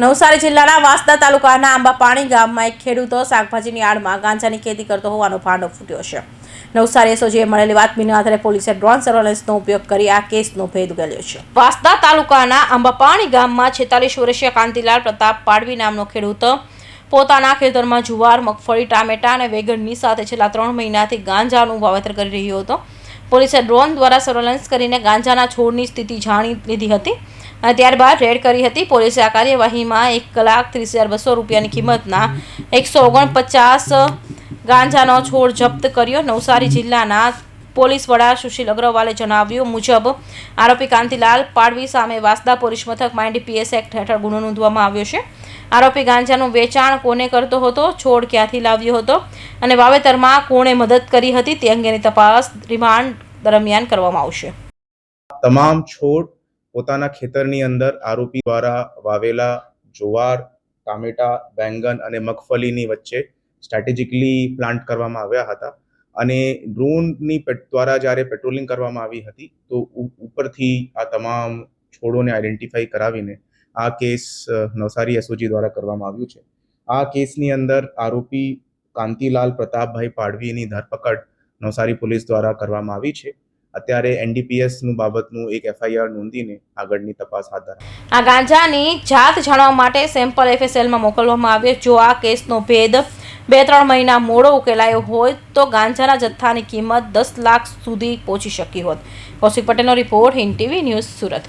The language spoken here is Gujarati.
નવસારી જિલ્લાના વાંસદા તાલુકાના આંબાપાણી ગામમાં એક ખેડૂતો શાકભાજીની આડમાં ગાંજાની ખેતી કરતો હોવાનો ભાંડો ફૂટ્યો છે. નવસારી એસઓજીએ મળેલી બાતમીના આધારે પોલીસે ડ્રોન સર્વેલન્સનો ઉપયોગ કરી આ કેસનો ભેદ ઉકેલ્યો છે. વાંસદા તાલુકાના આંબાપાણી ગામમાં છેતાલીસ વર્ષીય કાંતિલાલ પ્રતાપ પાડવી નામનો ખેડૂત, પોતાના ખેતરમાં જુવાર, મગફળી, ટામેટા અને વેગણની સાથે છેલ્લા ત્રણ મહિનાથી ગાંજાનું વાવેતર કરી રહ્યો હતો. પોલીસે ડ્રોન દ્વારા સર્વેલન્સ કરીને ગાંજાના છોડની સ્થિતિ જાણી લીધી હતી અને ત્યારબાદ રેડ કરી હતી. પોલીસે આ કાર્યવાહીમાં એક કલાક ત્રીસ હજાર બસો રૂપિયાની કિંમતના એકસો ઓગણપચાસ ગાંજાનો છોડ જપ્ત કર્યો. નવસારી જિલ્લાના પોલીસ વડા સુશીલ અગ્રવાલે જણાવ્યું મુજબ, આરોપી કાંતિલાલ પાડવી સામે વાસદા પોલીસ મથકમાં એનડીપીએસ એક્ટ હેઠળ ગુનો નોંધવામાં આવ્યો છે. આરોપી ગાંજાનું વેચાણ કોને કરતો હતો, છોડ ક્યાંથી લાવ્યો હતો અને વાવેતરમાં કોણે મદદ કરી હતી તે અંગેની તપાસ રિમાન્ડ દરમિયાન કરવામાં આવશે. તમામ છોડ પોતાના ખેતરની અંદર આરોપી દ્વારા વાવેલા જુવાર, ટામેટા, બેંગન અને મગફળીની વચ્ચે સ્ટ્રેટેજિકલી પ્લાન્ટ કરવામાં આવ્યા હતા. અને ડ્રોનની દ્વારા જ્યારે પેટ્રોલિંગ કરવામાં આવી હતી, તો ઉપરથી આ તમામ છોડોને આઈડેન્ટિફાઈ કરાવીને આ કેસ નવસારી એસઓજી દ્વારા કરવામાં આવ્યું છે. આ કેસની અંદર આરોપી કાંતિલાલ પ્રતાપભાઈ પાડવીની ધરપકડ નવસારી પોલીસ દ્વારા કરવામાં આવી છે. અત્યારે એનડીપીએસનું બાબતનું એક એફઆઈઆર નોંધીને આગળની તપાસ હાથ ધરાઈ આ ગાંજાની જાત જાણવા માટે સેમ્પલ એફએસએલમાં મોકલવામાં આવ્યો જો આ કેસનો ભેદ બે ત્રણ મહિના મોડો ઉકેલાયો હોય તો ગાંજાના જથ્થાની કિંમત દસ લાખ સુધી પહોંચી શકી હોત. કૌશિક પટેલનો report Hind TV news Surat.